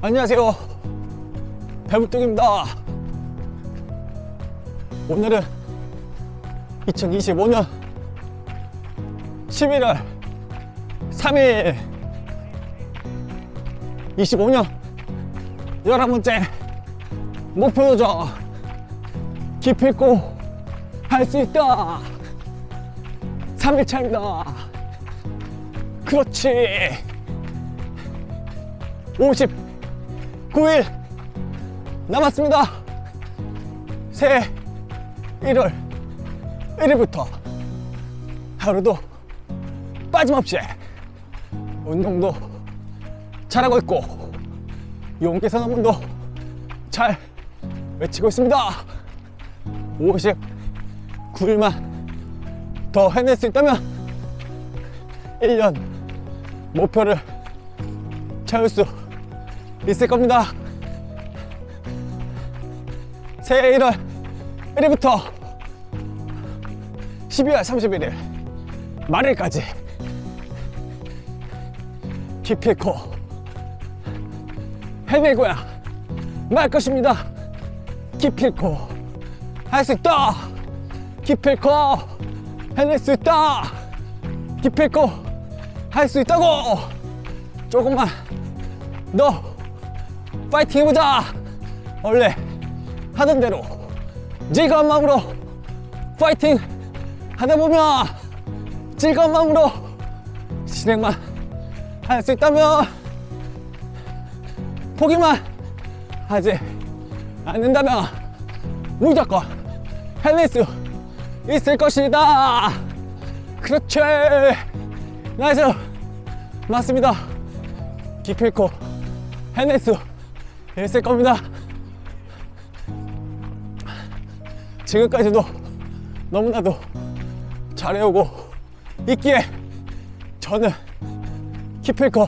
안녕하세요. 배불뚝입니다. 오늘은 2025년 11월 3일 25년 11번째 목표 도전 기필코 할 수 있다 3일차입니다 그렇지 59일 남았습니다. 새해 1월 1일부터 하루도 빠짐없이 운동도 잘하고 있고 용기선 한번도 잘 외치고 있습니다. 59일만 더 해낼 수 있다면 1년 목표를 채울 수 있을 겁니다. 새해 1월 1일부터 12월 31일 말일까지 기필코 해내고야 말 것입니다. 기필코 할 수 있다. 기필코 해낼 수 있다. 기필코 할 수 있다고. 조금만 더 파이팅 해보자. 원래 하던 대로 즐거운 마음으로 파이팅 하다 보면 즐거운 마음으로 실행만 할 수 있다면 포기만 하지 않는다면 무조건 해낼 수 있을 것이다. 그렇지. 나이스. 맞습니다. 기필코 해낼 수 있을 겁니다 지금까지도 너무나도 잘해오고 있기에 저는 기필코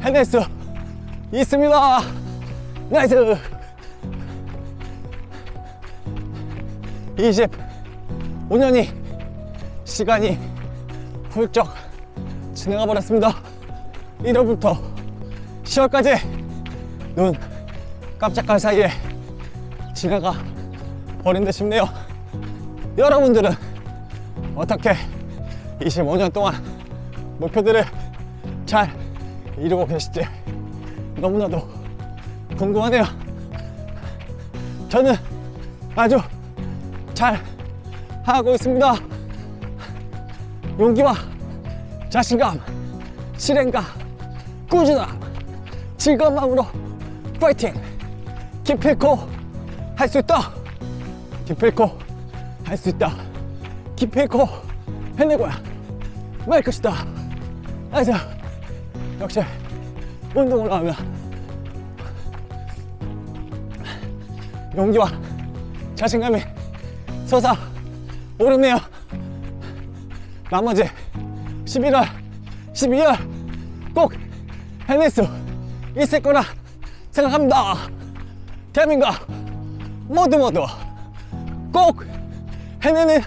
해낼 수 있습니다. 나이스! 25년이 시간이 훌쩍 지나가 버렸습니다. 1월부터 10월까지 눈 깜짝할 사이에 지나가 버린 듯 싶네요. 여러분들은 어떻게 25년 동안 목표들을 잘 이루고 계실지 너무나도 궁금하네요. 저는 아주 잘 하고 있습니다. 용기와 자신감, 실행감, 꾸준함, 즐거운 마음으로 파이팅! 기필코 할 수 있다! 기필코 할 수 있다! 기필코 해내고야 말 것이다! 나이스! 역시 운동을 하면 용기와 자신감이 솟아 오르네요. 나머지 11월, 12월 꼭 해낼 수 있을 거라 생각합니다. 대한민국 모두 모두 꼭 해내는